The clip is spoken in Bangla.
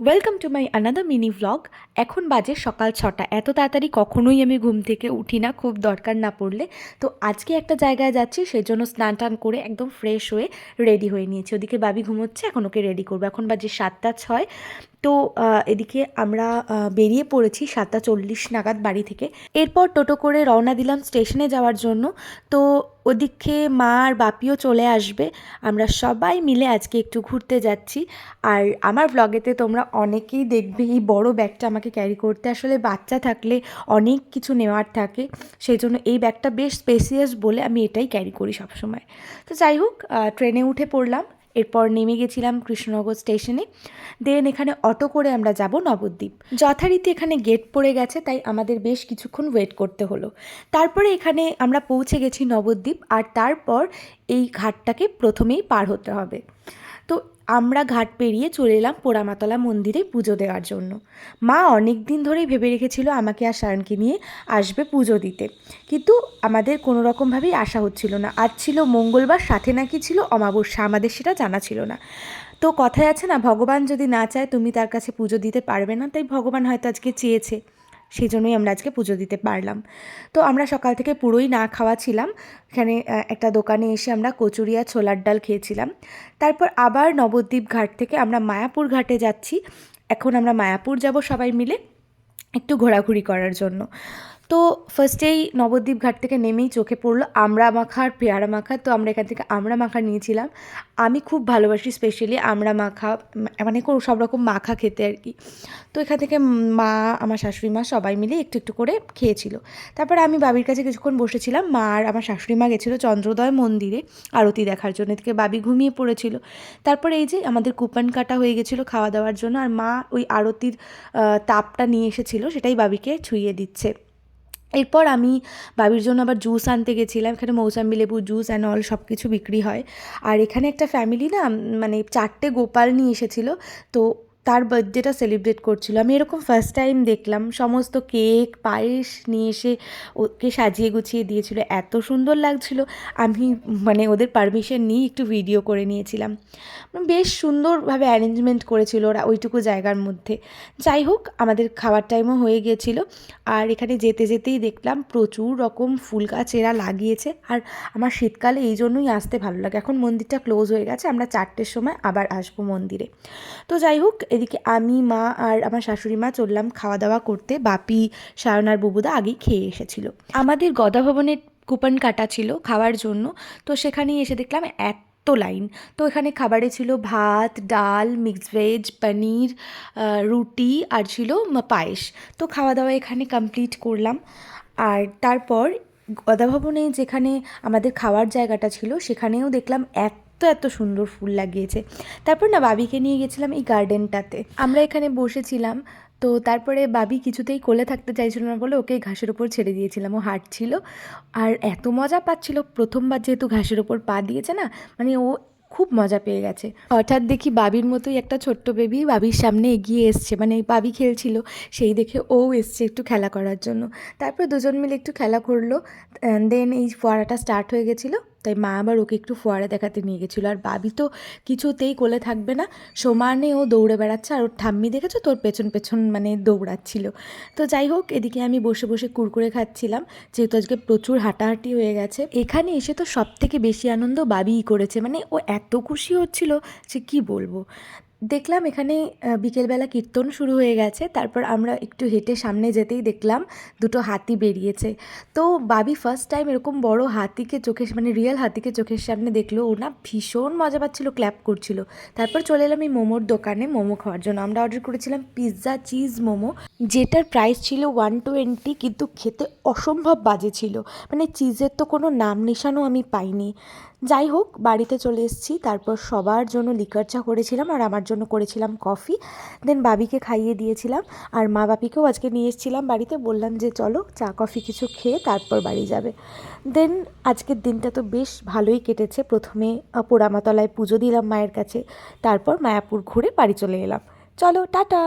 Welcome to my another mini vlog এখন বাজে সকাল ছটা। এত তাড়াতাড়ি কখনোই আমি ঘুম থেকে উঠি না, খুব দরকার না পড়লে। তো আজকে একটা জায়গায় যাচ্ছি সেই জন্য স্নান টান করে একদম ফ্রেশ হয়ে রেডি হয়ে নিয়েছি। ওদিকে বাবি ঘুমোচ্ছে, এখন ওকে রেডি করব। এখন বাজে সাতটা ছয়। তো এদিকে আমরা বেরিয়ে পড়েছি সাতটা চল্লিশ নাগাদ বাড়ি থেকে। এরপর টোটো করে রওনা দিলাম স্টেশনে যাওয়ার জন্য। তো, ওদিকে মা আর বাপিও চলে আসবে। আমরা সবাই মিলে আজকে একটু ঘুরতে যাচ্ছি। আর আমার ব্লগেতে তোমরা অনেকেই দেখবে এই বড় ব্যাগটা আমাকে ক্যারি করতে। আসলে বাচ্চা থাকলে অনেক কিছু নেওয়ার থাকে। সেই জন্য এই ব্যাগটা বেশ স্পেসিয়াস বলে আমি এটাই ক্যারি করি সবসময়। তো যাই হোক ট্রেনে উঠে পড়লাম। এরপর নেমে গেছিলাম কৃষ্ণনগর স্টেশনে। দেন এখানে অটো করে আমরা যাব নবদ্বীপ। যথারীতি এখানে গেট পড়ে গেছে, তাই আমাদের বেশ কিছুক্ষণ ওয়েট করতে হলো। তারপরে এখানে আমরা পৌঁছে গেছি নবদ্বীপ, আর তারপর এই ঘাটটাকে প্রথমেই পার হতে হবে। তো আমরা ঘাট পেরিয়ে চলে এলাম পোড়ামাতলা মন্দিরে পুজো দেওয়ার জন্য। মা অনেক দিন ধরেই ভেবে রেখেছিল আমাকে আর শায়নকে নিয়ে আসবে পুজো দিতে। কিন্তু আমাদের কোনো রকমভাবেই আশা হচ্ছিল না। আজ ছিল মঙ্গলবার, সাথে নাকি ছিল অমাবস্যা, আমাদের সেটা জানা ছিল না। তো কথায় আছে না, ভগবান যদি না চায় তুমি তার কাছে পুজো দিতে পারবে না, তাই ভগবান হয়তো আজকে চেয়েছে। সেই জন্যই আমরা আজকে পুজো দিতে পারলাম। তো আমরা সকাল থেকে পুরোই না খাওয়া ছিলাম। এখানে একটা দোকানে এসে আমরা কচুরি আর ছোলার ডাল খেয়েছিলাম। তারপর আবার নবদ্বীপ ঘাট থেকে আমরা মায়াপুর ঘাটে যাচ্ছি। এখন আমরা মায়াপুর যাব সবাই মিলে একটু ঘোরাঘুরি করার জন্য। তো ফার্স্টেই নবদ্বীপ ঘাট থেকে নেমেই চোখে পড়ল আমড়া মাখা আর পেয়ারা মাখা। তো আমরা এখান থেকে আমড়া মাখা নিয়েছিলাম। আমি খুব ভালোবাসি স্পেশালি আমড়া মাখা মানে সব রকম মাখা খেতে আর কি। তো এখান থেকে মা, আমার শাশুড়ি মা সবাই মিলে একটু একটু করে খেয়েছিল। তারপরে আমি বাবির কাছে কিছুক্ষণ বসেছিলাম। মা আর আমার শাশুড়ি মা গেছিল চন্দ্রোদয় মন্দিরে আরতি দেখার জন্য। এদিকে বাবি ঘুমিয়ে পড়েছিল। তারপরে এই যে আমাদের কুপন কাটা হয়ে গেছিল খাওয়া দাওয়ার জন্য। আর মা ওই আরতির তাপটা নিয়ে এসেছিল, সেটাই বাবিকে ছুঁয়ে দিচ্ছে। এরপর আমি বাবির জন্য আবার জুস আনতে গেছিলাম। এখানে মৌসাম্বি লেবু জুস অ্যান্ড অল সব কিছু বিক্রি হয়। আর এখানে একটা ফ্যামিলি না মানে চারটে গোপাল নিয়ে এসেছিল। তো তার বার্থডেটা সেলিব্রেট করছিল। আমি এরকম ফার্স্ট টাইম দেখলাম, সমস্ত কেক পায়েস নিয়ে এসে ওকে সাজিয়ে গুছিয়ে দিয়েছিল, এত সুন্দর লাগছিল। আমি মানে ওদের পারমিশন নিয়ে একটু ভিডিও করে নিয়েছিলাম। বেশ সুন্দরভাবে অ্যারেঞ্জমেন্ট করেছিল ওরা ওইটুকু জায়গার মধ্যে। যাই হোক, আমাদের খাবার টাইমও হয়ে গিয়েছিল। আর এখানে যেতে যেতেই দেখলাম প্রচুর রকম ফুল গাছ এরা লাগিয়েছে। আর আমার শীতকালে এই জন্যই আসতে ভালো লাগে। এখন মন্দিরটা ক্লোজ হয়ে গেছে, আমরা চারটের সময় আবার আসব মন্দিরে। তো যাই হোক এদিকে আমি, মা আর আমার শাশুড়ি মা চললাম খাওয়া দাওয়া করতে। বাপি সায়নার বুবুদা আগেই খেয়ে এসেছিল। আমাদের গদা ভবনের কুপন কাটা ছিল খাওয়ার জন্য। তো সেখানেই এসে দেখলাম এত লাইন। তো এখানে খাবারে ছিল ভাত, ডাল মিক্সড ভেজ পনির রুটি আর ছিল পায়েস। তো খাওয়া দাওয়া এখানে কমপ্লিট করলাম। আর তারপর গদা ভবনে যেখানে আমাদের খাওয়ার জায়গাটা ছিল সেখানেও দেখলাম এত এত সুন্দর ফুল লাগিয়েছে। তারপর না বাবিকে নিয়ে গেছিলাম এই গার্ডেনটাতে আমরা এখানে বসেছিলাম, তো তারপরে বাবি কিছুতেই কোলে থাকতে চাইছিল না বলে ওকে ঘাসের ওপর ছেড়ে দিয়েছিলাম। ও হাঁটছিল আর এত মজা পাচ্ছিল, প্রথমবার যেহেতু ঘাসের ওপর পা দিয়েছে না মানে ও খুব মজা পেয়ে গেছে। হঠাৎ দেখি বাবির মতোই একটা ছোট্ট বেবি বাবির সামনে এগিয়ে এসছে মানে বাবি খেলছিল, সেই দেখে ও এসছে একটু খেলা করার জন্য। তারপর দুজন মিলে একটু খেলা করল দেন এই ফোয়ারাটা স্টার্ট হয়ে গেছিল। তাই মা আবার ওকে একটু ফোয়ারা দেখাতে নিয়ে গেছিল। আর বাবি তো কিছুতেই কোলে থাকবে না। সমানে ও দৌড়ে বেড়াচ্ছে আর ওর ঠাম্মি দেখেছ তোর পেছন পেছন মানে দৌড়াচ্ছিল। তো যাই হোক, এদিকে আমি বসে বসে কুরকুরে খাচ্ছিলাম। যেহেতু আজকে প্রচুর হাঁটাহাঁটি হয়ে গেছে। এখানে এসে তো সব থেকে বেশি আনন্দ বাবিই করেছে। মানে ও এত খুশি হচ্ছিল যে কি বলব? দেখলাম এখানে বিকেলবেলা কীর্তন শুরু হয়ে গেছে। তারপর আমরা একটু হেঁটে সামনে যেতেই দেখলাম দুটো হাতি বেরিয়েছে। তো বাবি ফার্স্ট টাইম এরকম বড় হাতিকে চোখের মানে রিয়েল হাতিকে চোখের সামনে দেখল। ও না ভীষণ মজা পাচ্ছিল ক্ল্যাপ করছিল। তারপর চলে এলাম এই মোমোর দোকানে, মোমো খাওয়ার জন্য। আমরা অর্ডার করেছিলাম পিৎজা চিজ মোমো, যেটার প্রাইস ছিল ওয়ান টোয়েন্টি কিন্তু খেতে অসম্ভব বাজে ছিল। মানে চিজের তো কোনো নাম নিশানও আমি পাইনি। যাই হোক, বাড়িতে চলে এসেছি। তারপর সবার জন্য লিকার চা করেছিলাম আর আমার জন্য করেছিলাম কফি দেন বাবিকে খাইয়ে দিয়েছিলাম আর মা বাপিকেও আজকে নিয়ে এসেছিলাম বাড়িতে। বললাম যে, চলো চা কফি কিছু খেয়ে তারপর বাড়ি যাবে। দেন আজকের দিনটা তো বেশ ভালোই কেটেছে। প্রথমে পোড়ামাতলায় পুজো দিলাম মায়ের কাছে। তারপর মায়াপুর ঘুরে বাড়ি চলে এলাম। চলো, টাটা!